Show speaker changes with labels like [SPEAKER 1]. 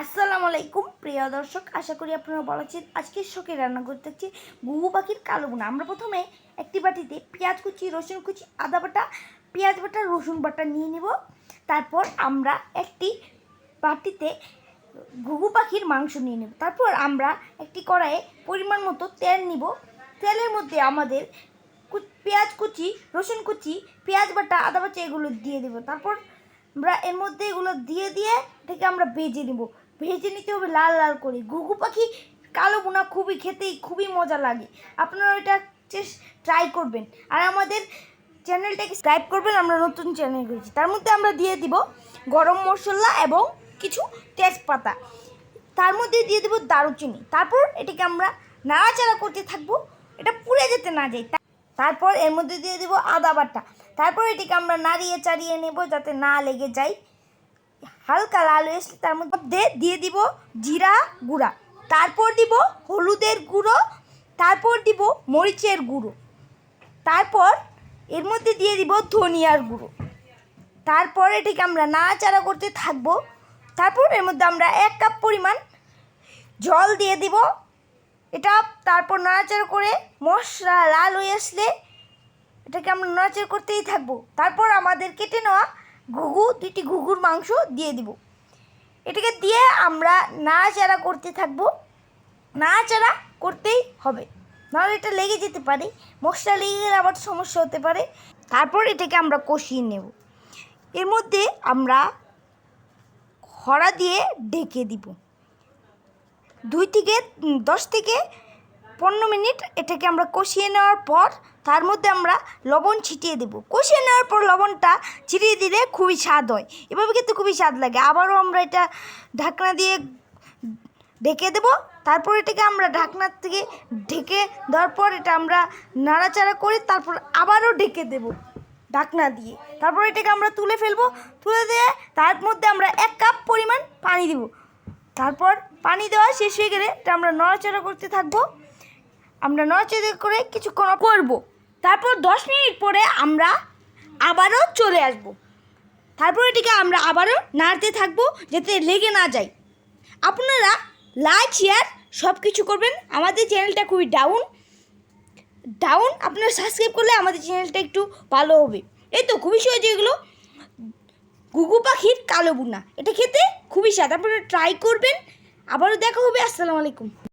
[SPEAKER 1] আসসালামু আলাইকুম, প্রিয় দর্শক, আশা করি আপনারা ভালো আছেন। আজকে শখে রান্না করতে হচ্ছে গুগু পাখির কালো বোনা। আমরা প্রথমে একটি বাটিতে পেঁয়াজ কুচি, রসুন কুচি, আদা বাটা, পেঁয়াজ বাটা, রসুন বাটা নিয়ে নেব। তারপর আমরা একটি বাটিতে ঘুঘু পাখির মাংস নিয়ে নেব। তারপর আমরা একটি কড়াইয়ে পরিমাণ মতো তেল নিব। তেলের মধ্যে আমাদের পেঁয়াজ কুচি, রসুন কুচি, পেঁয়াজ বাটা, আদা বাটা, এগুলো দিয়ে দেবো। তারপর আমরা এর মধ্যে এগুলো দিয়ে দিয়ে এটাকে আমরা ভেজে নিব। ভেজে নিতে হবে লাল লাল করে। ঘুঘু পাখি কালো বোনা খুবই খেতেই খুবই মজা লাগে। আপনারা এটা ট্রাই করবেন। আর আমাদের চ্যানেলটাকে সাবস্ক্রাইব করবেন, আমরা নতুন চ্যানেল করেছি তার মধ্যে আমরা দিয়ে দিব গরম মশলা এবং কিছু তেজপাতা। তার মধ্যে দিয়ে দেবো দারুচিনি। তারপর এটাকে আমরা নাড়াচাড়া করতে থাকব। এটা পুড়ে যেতে না তা- তারপর এর মধ্যে দিয়ে দেবো আদা বাটা। তারপর এটিকে আমরা নাড়িয়ে চাড়িয়ে নেব যাতে না লেগে যায়। হালকা লাল আসলে তার মধ্যে দিয়ে দিব জিরা গুঁড়া। তারপর দিব হলুদের গুঁড়ো, তারপর দিব মরিচের গুঁড়ো। তারপর এর মধ্যে দিয়ে দিব ধনিয়ার গুঁড়ো। তারপর এটাকে আমরা নাড়াচাড়া করতে থাকব। তারপর এর মধ্যে আমরা এক কাপ পরিমাণ জল দিয়ে দিব। এটা তারপর নাড়াচাড়া করে মশলা লাল হয়ে আসলে এটাকে আমরা নাড়াচাড়া করতেই থাকব। তারপর আমাদের কেটে নেওয়া ঘুঘু, দুইটি ঘুঘুর মাংস দিয়ে দিব। এটাকে দিয়ে আমরা নাড়াচাড়া করতে থাকব। নাড়াচাড়া করতেই হবে। নাহলে এটা লেগে যেতে পারে। মশলা লেগে গেলে আবার সমস্যা হতে পারে। তারপর এটাকে আমরা কষিয়ে নেব। এর মধ্যে আমরা খড়া দিয়ে ঢেকে দিব। দুই থেকে, দশ থেকে পনেরো মিনিট এটাকে আমরা কষিয়ে নেওয়ার পর তার মধ্যে আমরা লবণ ছিটিয়ে দেব। কষিয়ে নেওয়ার পর লবণটা ছিটিয়ে দিলে খুবই স্বাদ হয়। এভাবে কিন্তু খুবই স্বাদ লাগে। আবারও আমরা এটা ঢাকনা দিয়ে ঢেকে দেব। তারপর এটাকে আমরা ঢাকনার থেকে ঢেকে দেওয়ার পর এটা আমরা নাড়াচাড়া করে তারপর আবারও ঢেকে দেব ঢাকনা দিয়ে। তারপর এটাকে আমরা তুলে ফেলব। তুলে দিয়ে তার মধ্যে আমরা এক কাপ পরিমাণ পানি দেব। তারপর পানি দেওয়া শেষ হয়ে গেলে এটা আমরা নড়াচড়া করতে থাকব। আমরা নড়াচড়া করে কিছুক্ষণ করব। তারপর দশ মিনিট পরে আমরা আবারও চলে আসব। তারপর এটিকে আমরা আবারও নাড়তে থাকব যাতে লেগে না যায়। আপনারা লাইক শেয়ার সব কিছু করবেন। আমাদের চ্যানেলটা খুবই ডাউন ডাউন আপনারা সাবস্ক্রাইব করলে আমাদের চ্যানেলটা একটু ভালো হবে। এই তো খুবই সহজ এগুলো গুগু পাখির কালো বুনা। এটা খেতে খুবই স্বাদ। আপনারা ট্রাই করবেন। আবারও দেখা হবে। আসসালামু আলাইকুম।